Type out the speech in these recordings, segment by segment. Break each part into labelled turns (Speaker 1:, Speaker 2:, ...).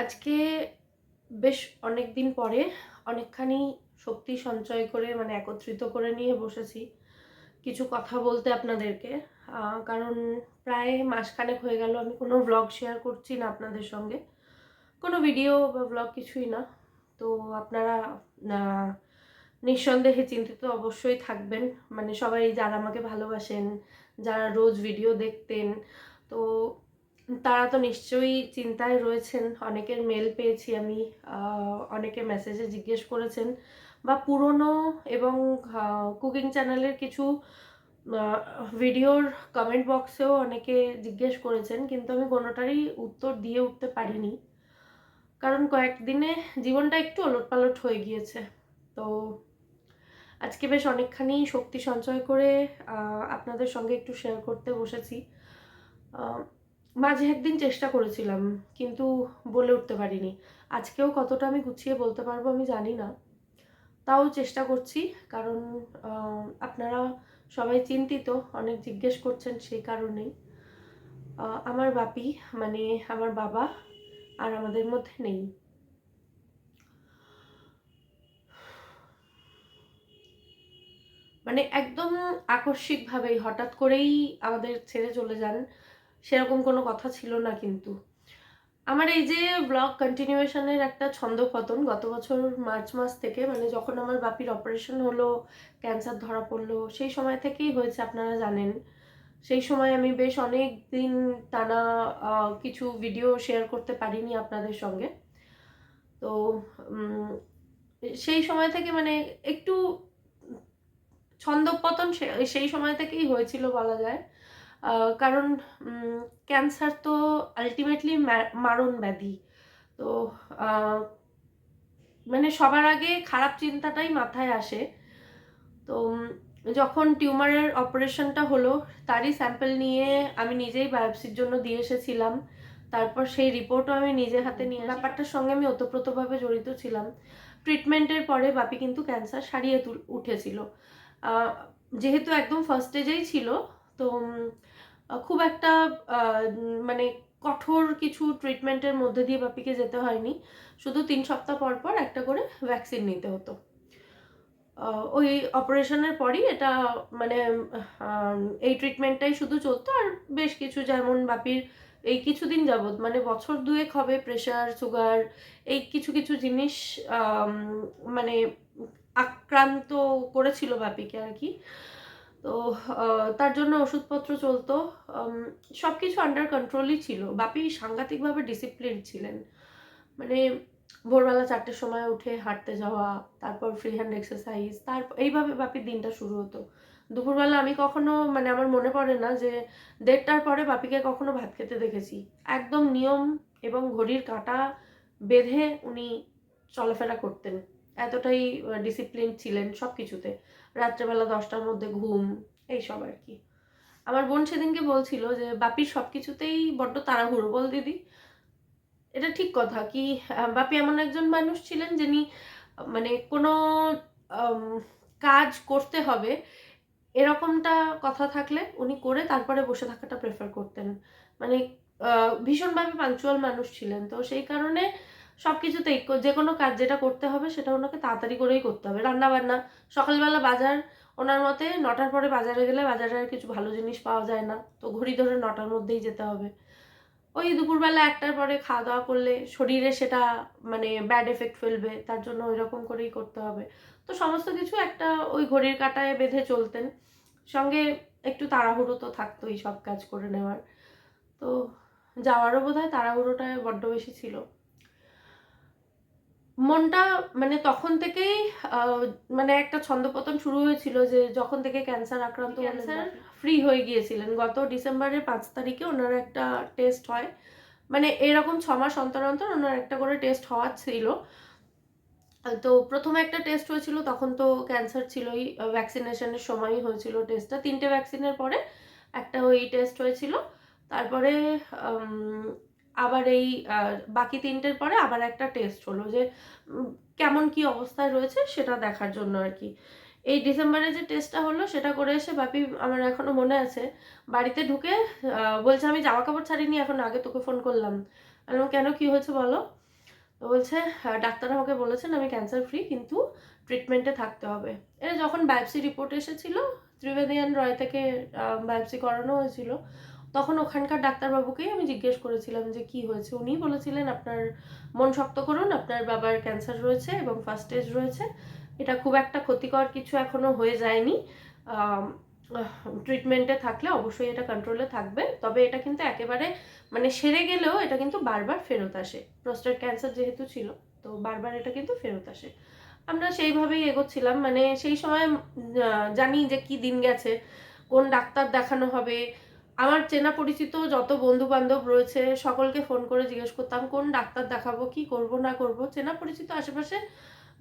Speaker 1: আজকে বেশ অনেক দিন পরে অনেকখানি শক্তি সঞ্চয় করে মানে একত্রিত করে নিয়ে বসেছি কিছু কথা বলতে আপনাদেরকে। কারণ প্রায় মাসখানেক হয়ে গেল, আমি কোনো ব্লগ শেয়ার করছি না আপনাদের সঙ্গে। কোনো ভিডিও বা ব্লগ কিছুই না। তো আপনারা নিঃসন্দেহে চিন্তিত অবশ্যই থাকবেন। মানে সবাই যারা আমাকে ভালোবাসেন, যারা রোজ ভিডিও দেখতেন, তো তারা তো নিশ্চয়ই চিন্তায় রয়েছেন। অনেকের মেল পেয়েছি আমি অনেকে মেসেজে জিজ্ঞেস করেছেন। বা পুরনো এবং কুকিং চ্যানেলের কিছু ভিডিওর কমেন্ট বক্সেও অনেকে জিজ্ঞেস করেছেন, কিন্তু আমি কোনোটারই উত্তর দিয়ে উঠতে পারিনি। কারণ কয়েকদিনে জীবনটা একটু ওলটপালট হয়ে গিয়েছে। তো আজকে বেশ অনেকখানি শক্তি সঞ্চয় করে আপনাদের সঙ্গে একটু শেয়ার করতে বসেছি। মাঝে একদিন চেষ্টা করেছিলাম, কিন্তু বলে উঠতে পারিনি। আজকেও কতটা আমি গুছিয়ে বলতে পারব আমি জানি না। তাও চেষ্টা করছি, কারণ আপনারা সবাই চিন্তিত, অনেক জিজ্ঞেস করছেন সেই কারণেই। আমার বাপি মানে আমার বাবা আর আমাদের মধ্যে নেই। মানে একদম আকস্মিকভাবেই হঠাৎ করেই আমাদের ছেড়ে চলে যান। সেরকম কোনো কথা ছিল না কিন্তু। আমার এই যে ব্লগ কন্টিনিউয়েশনের একটা ছন্দপতন গত বছর মার্চ মাস থেকে মানে যখন আমার বাপির অপারেশন হলো ক্যান্সার ধরা পড়ল, সেই সময় থেকেই হয়েছে আপনারা জানেন। সেই সময় আমি বেশ অনেক দিন টানা কিছু ভিডিও শেয়ার করতে পারিনি আপনাদের সঙ্গে। তো সেই সময় থেকে মানে একটু ছন্দপতন সেই সময় থেকেই হয়েছিল বলা যায়। কারণ ক্যান্সার তো আলটিমেটলি মারণ ব্যাধি। তো মানে সবার আগে খারাপ চিন্তাটাই মাথায় আসে। তো যখন টিউমারের অপারেশনটা হলো, তারই স্যাম্পল নিয়ে আমি নিজেই বায়োপসির জন্য দিয়ে এসেছিলাম। তারপর সেই রিপোর্টও আমি নিজে হাতে নিয়ে ব্যাপারটার সঙ্গে আমি ওতপ্রোতভাবে জড়িত ছিলাম। ট্রিটমেন্টের পরে বাপি কিন্তু ক্যান্সার সারিয়ে উঠেছিল। যেহেতু একদম ফার্স্ট স্টেজেই ছিল তো খুব একটা মানে কঠোর কিছু ট্রিটমেন্টের মধ্যে দিয়ে বাপিকে যেতে হয়নি। শুধু তিন সপ্তাহ পর পর একটা করে ভ্যাকসিন নিতে হতো। ওই অপারেশনের পরই এটা মানে এই ট্রিটমেন্টটাই শুধু চলতো। আর বেশ কিছু যেমন বাপির এই কিছুদিন যাবৎ মানে বছর দুয়েক হবে প্রেশার, সুগার, এই কিছু কিছু জিনিস মানে আক্রান্ত করেছিল বাপিকে আর কি। তো তার জন্য ওষুধপত্র চলতো। সব কিছু আন্ডার কন্ট্রোলই ছিল। বাপি সাংঘাতিকভাবে ডিসিপ্লিন ছিলেন। মানে ভোরবেলা চারটের সময় উঠে হাঁটতে যাওয়া, তারপর ফ্রি হ্যান্ড এক্সারসাইজ তারপর এইভাবে বাপির দিনটা শুরু হতো। দুপুরবেলা আমি কখনো মানে আমার মনে পড়ে না যে দেড়টার পরে বাপিকে কখনো ভাত খেতে দেখেছি। একদম নিয়ম এবং ঘড়ির কাঁটা বেঁধে উনি চলাফেরা করতেন। এতটাই ডিসিপ্লিন ছিলেন সব কিছুতে রাত্রেবেলা দশটার মধ্যে ঘুম, এইসব আর কি। আমার বোন সেদিনকে বলছিল যে বাপির সব কিছুতেই বড্ড তাড়াহুড়ো বল দিদি। এটা ঠিক কথা কি বাপি এমন একজন মানুষ ছিলেন যিনি মানে কোনো কাজ করতে হবে এরকমটা কথা থাকলে উনি করে তারপরে বসে থাকাটা প্রেফার করতেন। মানে ভীষণভাবে পাঞ্চুয়াল মানুষ ছিলেন। তো সেই কারণে সব কিছুতেই যে কোনো কাজ যেটা করতে হবে সেটা ওনাকে তাড়াতাড়ি করেই করতে হবে। রান্না বান্না সকালবেলা বাজার, ওনার মতে নটার পরে বাজারে গেলে বাজারে আর কিছু ভালো জিনিস পাওয়া যায় না, তো ঘড়ি ধরে নটার মধ্যেই যেতে হবে। ওই দুপুরবেলা একটার পরে খাওয়া দাওয়া করলে শরীরে সেটা মানে ব্যাড এফেক্ট ফেলবে, তার জন্য ওই রকম করেই করতে হবে। তো সমস্ত কিছু একটা ওই ঘড়ির কাঁটায় বেঁধে চলতেন। সঙ্গে একটু তাড়াহুড়ো তো থাকতোই সব কাজ করে নেওয়ার। তো যাওয়ারও বোধ হয় তাড়াহুড়োটা বড্ড বেশি ছিল। মনটা মানে তখন থেকেই মানে একটা ছন্দপতন শুরু হয়েছিল যে যখন থেকে ক্যান্সার আক্রান্ত ক্যান্সার ফ্রি হয়ে গিয়েছিলেন। গত ডিসেম্বরের পাঁচ তারিখে ওনার একটা টেস্ট হয়। মানে এরকম ছ মাস অন্তর অন্তর ওনার একটা করে টেস্ট হওয়ার ছিল। তো প্রথমে একটা টেস্ট হয়েছিল তখন তো ক্যান্সার ছিলই। ভ্যাকসিনেশনের সময়ই হয়েছিল টেস্টটা তিনটে ভ্যাকসিনের পরে একটা ওই টেস্ট হয়েছিল। তারপরে আবার এই বাকি তিনটের পরে আবার একটা টেস্ট হলো যে কেমন কি অবস্থায় রয়েছে সেটা দেখার জন্য আর কি। এই ডিসেম্বরে যে টেস্টটা হলো সেটা করে এসে বাপি আমার এখনও মনে আছে বাড়িতে ঢুকে বলছে আমি জামা কাপড় ছাড়িনি এখন আগে তোকে ফোন করলাম। কেন কি হয়েছে বলো? বলছে "হ্যাঁ, ডাক্তার আমাকে বলেছেন আমি ক্যান্সার ফ্রি কিন্তু ট্রিটমেন্টে থাকতে হবে। এটা যখন বায়োপসি রিপোর্ট এসেছিল ত্রিবেদিয়ান রয় থেকে বায়োপসি করানো হয়েছিল তখন ওখানকার ডাক্তারবাবুকেই আমি জিজ্ঞেস করেছিলাম যে কি হয়েছে? উনি বলেছিলেন, আপনার মন শক্ত করুন, আপনার বাবার ক্যান্সার রয়েছে এবং ফার্স্ট স্টেজ রয়েছে। এটা খুব একটা ক্ষতিকর কিছু এখনও হয়ে যায়নি। ট্রিটমেন্টে থাকলে অবশ্যই এটা কন্ট্রোলে থাকবে। তবে এটা কিন্তু একেবারে মানে সেরে গেলেও এটা কিন্তু বারবার ফেরত আসে। প্রোস্টেট ক্যান্সার যেহেতু ছিল, তো বারবার এটা কিন্তু ফেরত আসে। আমরা সেইভাবেই এগোচ্ছিলাম। মানে সেই সময় জানি যে কি দিন গেছে, কোন ডাক্তার দেখানো হবে আমার চেনা পরিচিত যত বন্ধু বান্ধব রয়েছে, সকলকে ফোন করে জিজ্ঞেস করতাম, কোন ডাক্তার দেখাবো, কি করব, না করব? চেনা পরিচিত আশেপাশে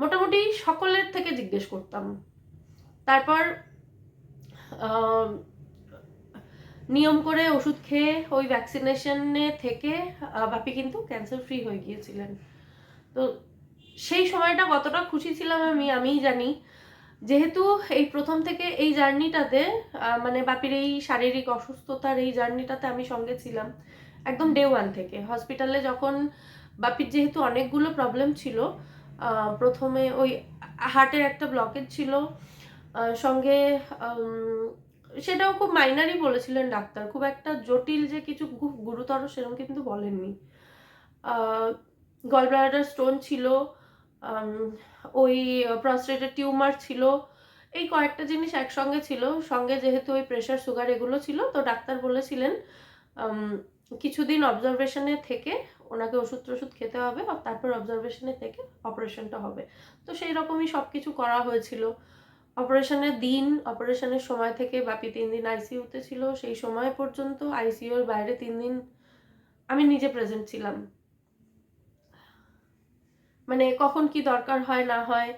Speaker 1: মোটামুটি সকলের থেকে জিজ্ঞেস করতাম। তারপর নিয়ম করে ওষুধ খেয়ে ওই ভ্যাকসিনেশনে থেকে বাপি কিন্তু ক্যান্সার ফ্রি হয়ে গিয়েছিলেন। তো সেই সময়টা কতটা খুশি ছিলাম আমি, আমিই জানি। যেহেতু এই প্রথম থেকে এই জার্নিটাতে মানে বাপির এই শারীরিক অসুস্থতার এই জার্নিটাতে আমি সঙ্গে ছিলাম একদম ডে ওয়ান থেকে। হসপিটালে যখন বাপির যেহেতু অনেকগুলো প্রবলেম ছিল প্রথমে ওই হার্টের একটা ব্লকেজ ছিল সঙ্গে সেটাও খুব মাইনারই বলেছিলেন ডাক্তার। খুব একটা জটিল যে কিছু খুব গুরুতর সেরকম কিন্তু বলেননি। গলব্লাডার স্টোন ছিল ওই প্রস্টেটের টিউমার ছিল। এই কয়েকটা জিনিস একসঙ্গে ছিল। সঙ্গে যেহেতু ওই প্রেশার সুগার এগুলো ছিল, তো ডাক্তার বলেছিলেন কিছুদিন অবজারভেশনে থেকে ওনাকে ওষুধ টষুধ খেতে হবে, আর তারপর অবজারভেশনে থেকে অপারেশনটা হবে। তো সেই রকমই সব কিছু করা হয়েছিল। অপারেশনের দিন অপারেশনের সময় থেকে বাপি তিন দিন আইসিইউতে ছিল। সেই সময় পর্যন্ত আইসিইউর বাইরে তিন দিন আমি নিজে প্রেজেন্ট ছিলাম। মানে কখন কি দরকার হয়, না হয়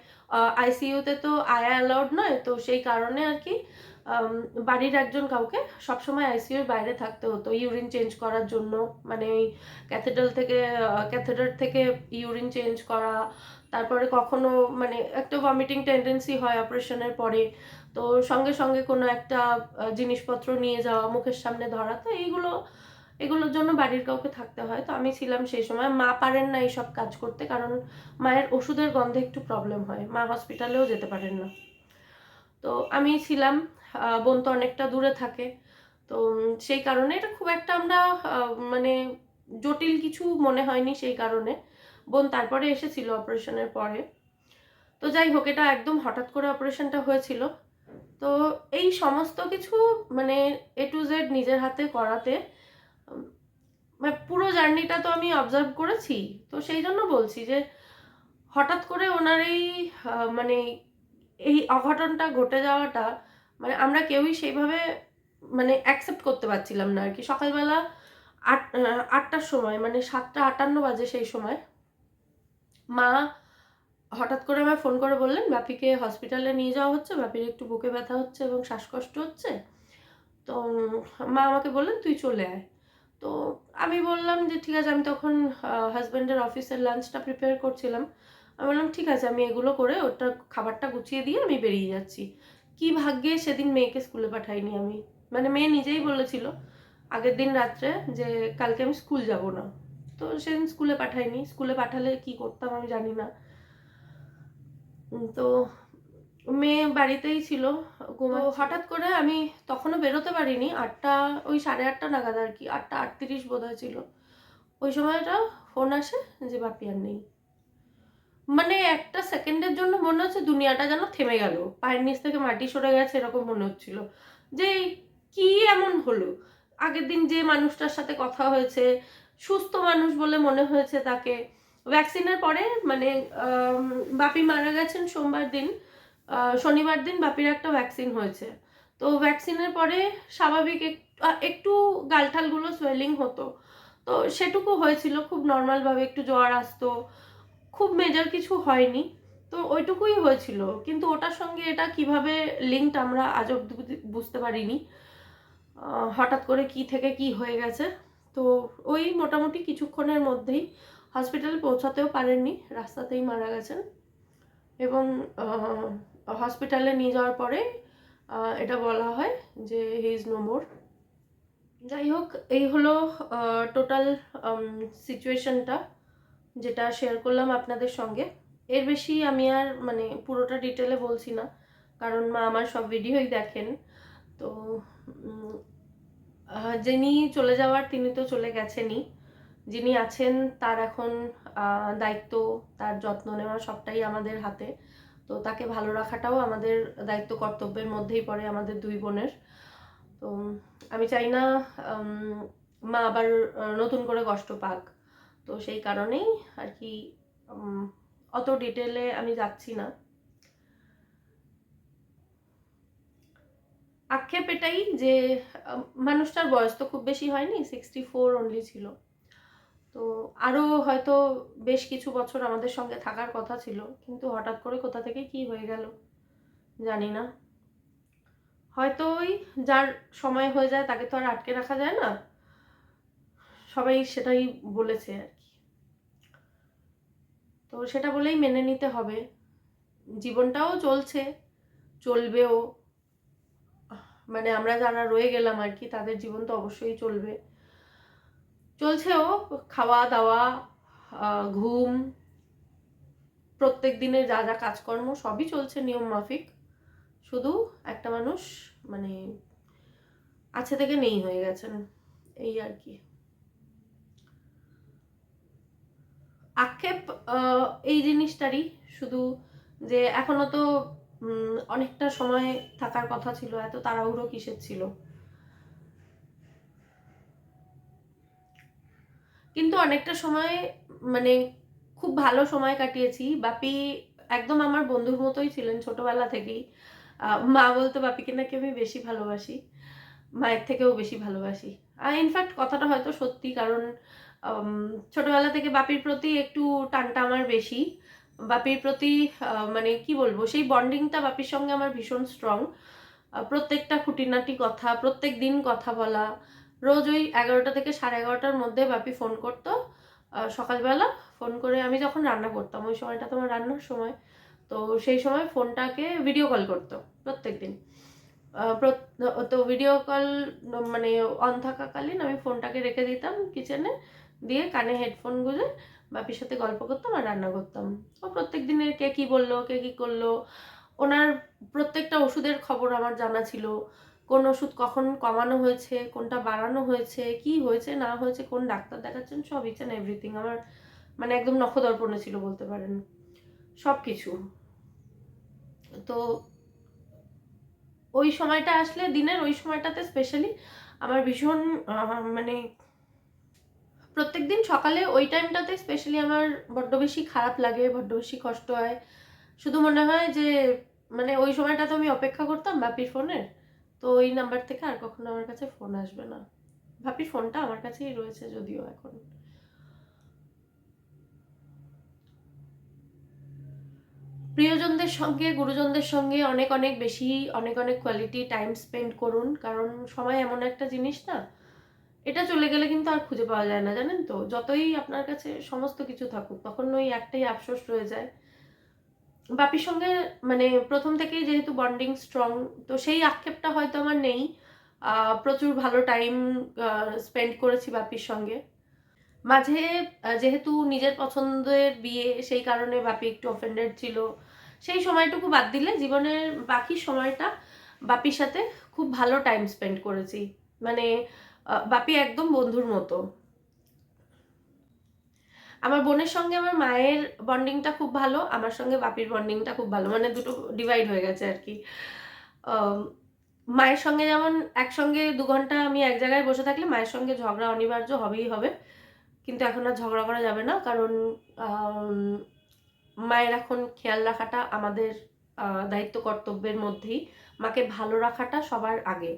Speaker 1: আইসিইউতে তো আয়া অ্যালাউড নয়, তো সেই কারণে আর কি বাড়ির একজন কাউকে সবসময় আইসিইউর বাইরে থাকতে হতো ইউরিন চেঞ্জ করার জন্য। মানে ওই ক্যাথেড্রাল থেকে ক্যাথেডার থেকে ইউরিন চেঞ্জ করা, তারপরে কখনো মানে একটা ভমিটিং টেন্ডেন্সি হয় অপারেশনের পরে, তো সঙ্গে সঙ্গে কোনো একটা জিনিসপত্র নিয়ে যাওয়া, মুখের সামনে ধরা, তো এইগুলো এগুলোর জন্য বাড়ির কাউকে থাকতে হয়। তো আমি ছিলাম সেই সময়। মা পারেন না এইসব কাজ করতে কারণ মায়ের ওষুধের গন্ধে একটু প্রবলেম হয়। মা হসপিটালেও যেতে পারেন না। তো আমি ছিলাম। বোন তো অনেকটা দূরে থাকে। তো সেই কারণে এটা খুব একটা আমরা মানে জটিল কিছু মনে হয়নি সেই কারণে। বোন তারপরে এসেছিল অপারেশনের পরে। তো যাই হোক, এটা একদম হঠাৎ করে অপারেশনটা হয়েছিল। তো এই সমস্ত কিছু মানে এ টু জেড নিজের হাতে করাতে মানে পুরো জার্নিটা তো আমি অবজার্ভ করেছি। তো সেই জন্য বলছি যে, হঠাৎ করে ওনার এই মানে এই অঘটনটা ঘটে যাওয়াটা মানে আমরা কেউই সেইভাবে মানে অ্যাকসেপ্ট করতে পারছিলাম না আর কি সকালবেলা আট আটটার সময় মানে সাতটা আটান্ন বাজে সেই সময়, মা হঠাৎ করে আমায় ফোন করে বললেন, বাপিকে হসপিটালে নিয়ে যাওয়া হচ্ছে, বাপির একটু বুকে ব্যথা হচ্ছে এবং শ্বাসকষ্ট হচ্ছে। তো মা আমাকে বললেন, তুই চলে আয়। তো আমি বললাম যে, ঠিক আছে, আমি তখন হাজব্যান্ডের অফিসের লাঞ্চটা প্রিপেয়ার করছিলাম। আমি বললাম, ঠিক আছে, আমি এগুলো করে ওটা খাবারটা গুছিয়ে দিয়ে আমি বেরিয়ে যাচ্ছি। কি ভাগ্যে সেদিন মেয়েকে স্কুলে পাঠাইনি আমি। মানে মেয়ে নিজেই বলেছিল আগের দিন রাত্রে যে, কালকে আমি স্কুল যাব না। তো সেদিন স্কুলে পাঠাইনি। স্কুলে পাঠালে কি করতাম আমি জানি না। তো মেয়ে বাড়িতেই ছিল হঠাৎ করে আমি তখনও বেরোতে পারিনি আটটা ওই সাড়ে আটটা নাগাদ আর কি আটটা আটত্রিশ বোধ ছিল। ওই সময়টা ফোন আসে যে বাপি আর নেই। মানে একটা সেকেন্ডের জন্য মনে হচ্ছে দুনিয়াটা যেন থেমে গেল পায়ের নিচ থেকে মাটি সরে গেছে এরকম মনে হচ্ছিল। যে কি এমন হলো? আগের দিন যে মানুষটার সাথে কথা হয়েছে সুস্থ মানুষ বলে মনে হয়েছে তাকে। ভ্যাকসিনের পরে মানে বাপি মারা গেছেন সোমবার দিন। শনিবার দিন বাপির একটা ভ্যাকসিন হয়েছে। তো ভ্যাকসিনের পরে স্বাভাবিক একটু গালঠালগুলো সোয়েলিং হতো। তো সেটুকু হয়েছিল, খুব নর্মালভাবে একটু জ্বর আসতো। খুব মেজর কিছু হয়নি। তো ওইটুকুই হয়েছিল। কিন্তু ওটার সঙ্গে এটা কীভাবে লিঙ্কড আমরা আজ অব্দি বুঝতে পারিনি। হঠাৎ করে কি থেকে কি হয়ে গেছে। তো ওই মোটামুটি কিছুক্ষণের মধ্যেই হসপিটাল পৌঁছাতেও পারেননি। রাস্তাতেই মারা গেছেন। এবং হসপিটালে নিয়ে যাওয়ার পরে এটা বলা হয় যে হি ইজ নো মোর যাই হোক, এই হলো টোটাল সিচুয়েশনটা যেটা শেয়ার করলাম আপনাদের সঙ্গে। এর বেশি আমি আর মানে পুরোটা ডিটেলে বলছি না, কারণ মা আমার সব ভিডিওই দেখেন। তো যিনি চলে যাওয়ার, তিনি তো চলে গেছেনই। যিনি আছেন, তার এখন দায়িত্ব, তার যত্ন নেওয়া সবটাই আমাদের হাতে। তো তাকে ভালো রাখাটাও আমাদের দায়িত্ব কর্তব্যের মধ্যেই পড়ে আমাদের দুই বোনের। তো আমি চাই না মা আবার নতুন করে কষ্ট পাক। তো সেই কারণেই আর কি অত ডিটেলে আমি যাচ্ছি না। আক্ষেপ এটাই যে মানুষটার বয়স তো খুব বেশি হয়নি সিক্সটি ফোর অনলি ছিল। তো আরও হয়তো বেশ কিছু বছর আমাদের সঙ্গে থাকার কথা ছিল, কিন্তু হঠাৎ করে কোথা থেকে কি হয়ে গেল জানি না। হয়তো ওই যার সময় হয়ে যায় তাকে তো আর আটকে রাখা যায় না। সবাই সেটাই বলেছে আর কি। তো সেটা বলেই মেনে নিতে হবে। জীবনটাও চলছে, চলবেও। মানে আমরা যারা রয়ে গেলাম আর কি, তাদের জীবন তো অবশ্যই চলবে। চলছেও খাওয়া দাওয়া ঘুম, প্রত্যেক দিনের যা যা কাজকর্ম সবই চলছে নিয়ম মাফিক শুধু একটা মানুষ মানে আছে থেকে নেই হয়ে গেছেন, এই আর কি। আক্ষেপ এই জিনিসটারই শুধু যে এখনও তো অনেকটা সময় থাকার কথা ছিল, এত তাড়াহুড়ো কিসের ছিল? কিন্তু অনেকটা সময় মানে খুব ভালো সময় কাটিয়েছি। বাপি একদম আমার বন্ধুর মতোই ছিলেন ছোটবেলা থেকেই। মা বলতো, বাপিকে নাকি আমি বেশি ভালোবাসি, মায়ের থেকেও বেশি ভালোবাসি। আর ইনফ্যাক্ট কথাটা হয়তো সত্যি, কারণ ছোটবেলা থেকে বাপির প্রতি একটু টানটা আমার বেশি। বাপির প্রতি মানে কি বলব, সেই বন্ডিংটা বাপির সঙ্গে আমার ভীষণ স্ট্রং প্রত্যেকটা খুঁটিনাটি কথা, প্রত্যেক দিন কথা বলা রোজ ওই এগারোটা থেকে সাড়ে এগারোটার মধ্যে বাপি ফোন করতো। সকালবেলা ফোন করে আমি যখন রান্না করতাম, ওই সময়টা তো আমার রান্নার সময়। তো সেই সময় ফোনটাকে ভিডিও কল করতো প্রত্যেক দিন তো ভিডিও কল মানে অন থাকাকালীন আমি ফোনটাকে রেখে দিতাম কিচেনে দিয়ে কানে হেডফোন গুঁজে বাপির সাথে গল্প করতাম আর রান্না করতাম। ও প্রত্যেক দিনের কে কী বলল, কে কী করল, ওনার প্রত্যেকটা ওষুধের খবর আমার জানা ছিল। কোন ওষুধ কখন কমানো হয়েছে, কোনটা বাড়ানো হয়েছে, কি হয়েছে, না হয়েছে, কোন ডাক্তার দেখাচ্ছেন, সব ইচ অ্যান্ড এভরিথিং আমার মানে একদম নখদর্পণে ছিল বলতে পারেন। সব কিছু তো ওই সময়টা আসলে, দিনের ওই সময়টাতে স্পেশালি আমার ভীষণ মানে প্রত্যেক দিন সকালে ওই টাইমটাতে স্পেশালি আমার বড্ড বেশি খারাপ লাগে, বড্ড বেশি কষ্ট হয়। শুধু মনে হয় যে মানে ওই সময়টা তো আমি অপেক্ষা করতাম বাপির ফোনের। তো ওই নাম্বার থেকে আর কখনো আমার কাছে ফোন আসবে না। বাপির ফোনটা আমার কাছেই রয়েছে যদিও এখন। প্রিয়জনদের সঙ্গে, গুরুজনদের সঙ্গে অনেক অনেক বেশি, অনেক অনেক কোয়ালিটি টাইম স্পেন্ড করুন। কারণ সময় এমন একটা জিনিস না, এটা চলে গেলে কিন্তু আর খুঁজে পাওয়া যায় না, জানেন তো? যতই আপনার কাছে সমস্ত কিছু থাকুক, তখন ওই একটাই আফসোস রয়ে যায়। বাপির সঙ্গে মানে প্রথম থেকেই যেহেতু বন্ডিং স্ট্রং তো সেই আক্ষেপটা হয়তো আমার নেই। প্রচুর ভালো টাইম স্পেন্ড করেছি বাপির সঙ্গে। মাঝে যেহেতু নিজের পছন্দের বিয়ে, সেই কারণে বাপি একটু অফেন্ডেড ছিল। সেই সময়টুকু বাদ দিলে জীবনের বাকি সময়টা বাপির সাথে খুব ভালো টাইম স্পেন্ড করেছি। মানে বাপি একদম বন্ধুর মতো। আমার বোনের সঙ্গে আমার মায়ের বন্ডিংটা খুব ভালো, আমার সঙ্গে বাপির বন্ডিংটা খুব ভালো মানে দুটো ডিভাইড হয়ে গেছে আর কি। মায়ের সঙ্গে যেমন একসঙ্গে দু ঘণ্টা আমি এক জায়গায় বসে থাকলে মায়ের সঙ্গে ঝগড়া অনিবার্য হবেই হবে, কিন্তু এখন আর ঝগড়া করা যাবে না, কারণ মায়ের এখন খেয়াল রাখাটা আমাদের দায়িত্ব কর্তব্যের মধ্যেই। মাকে ভালো রাখাটা সবার আগে।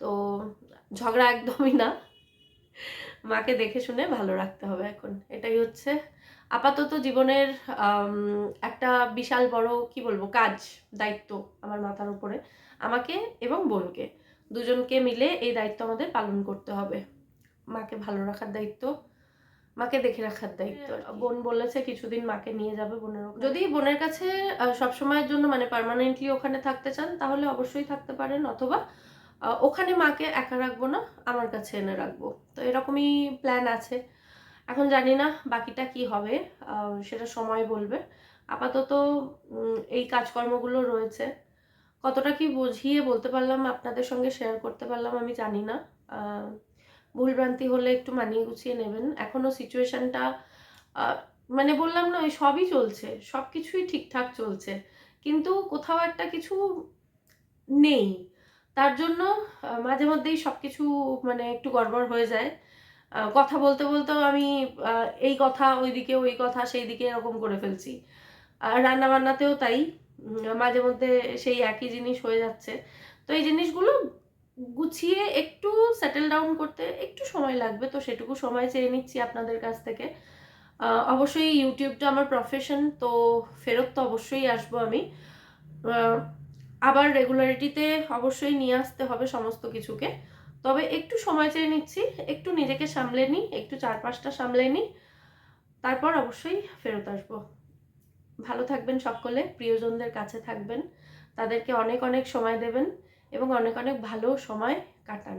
Speaker 1: তো ঝগড়া একদমই না। মাকে দেখে শুনে ভালো রাখতে হবে এখন। এটাই হচ্ছে আপাতত জীবনের একটা বিশাল বড় কি বলব কাজ দায়িত্ব আমার মাথার উপরে। আমাকে এবং বোনকে দুজনকে মিলে এই দায়িত্ব আমাদের পালন করতে হবে। মাকে ভালো রাখার দায়িত্ব মাকে দেখে রাখার দায়িত্ব বোন বলেছে কিছুদিন মাকে নিয়ে যাবে বোনের যদি বোনের কাছে সবসময়ের জন্য মানে পার্মানেন্টলি ওখানে থাকতে চান তাহলে অবশ্যই থাকতে পারেন অথবা ওখানে মাকে একা রাখব না, আমার কাছে এনে রাখব। তো এরকমই প্ল্যান আছে। এখন জানি না বাকিটা কি হবে সেটা সময় বলবে। আপাতত এই কাজকর্মগুলো রয়েছে। কতটা কি বুঝিয়ে বলতে পারলাম, আপনাদের সঙ্গে শেয়ার করতে পারলাম, আমি জানি না। ভুলভ্রান্তি হলে একটু মানিয়ে গুছিয়ে নেবেন। এখনও সিচুয়েশনটা মানে বললাম না, ওই সবই চলছে সব কিছুই ঠিকঠাক চলছে। কিন্তু কোথাও একটা কিছু নেই। তার জন্য মাঝে মধ্যেই সব কিছু মানে একটু গড়বড় হয়ে যায়। কথা বলতে বলতেও আমি এই কথা ওইদিকে ওই কথা, সেই দিকে এরকম করে ফেলছি। আর রান্না বান্নাতেও তাই মাঝে মধ্যে সেই একই জিনিস হয়ে যাচ্ছে। তো এই জিনিসগুলো গুছিয়ে একটু সেটেল ডাউন করতে একটু সময় লাগবে। তো সেটুকু সময় চেয়ে নিচ্ছি আপনাদের কাছ থেকে। অবশ্যই ইউটিউবটা আমার প্রফেশন তো ফেরত তো অবশ্যই আসব আমি। আবার রেগুলারিটিতে অবশ্যই নিয়ে আসতে হবে সমস্ত কিছুকে। তবে একটু সময় চেয়ে নিচ্ছি, একটু নিজেকে সামলে নিই, একটু চারপাশটা সামলে নিই, তারপর অবশ্যই ফেরত আসব। ভালো থাকবেন সকলে, প্রিয়জনদের কাছে থাকবেন, তাদেরকে অনেক অনেক সময় দেবেন এবং অনেক অনেক ভালো সময় কাটান।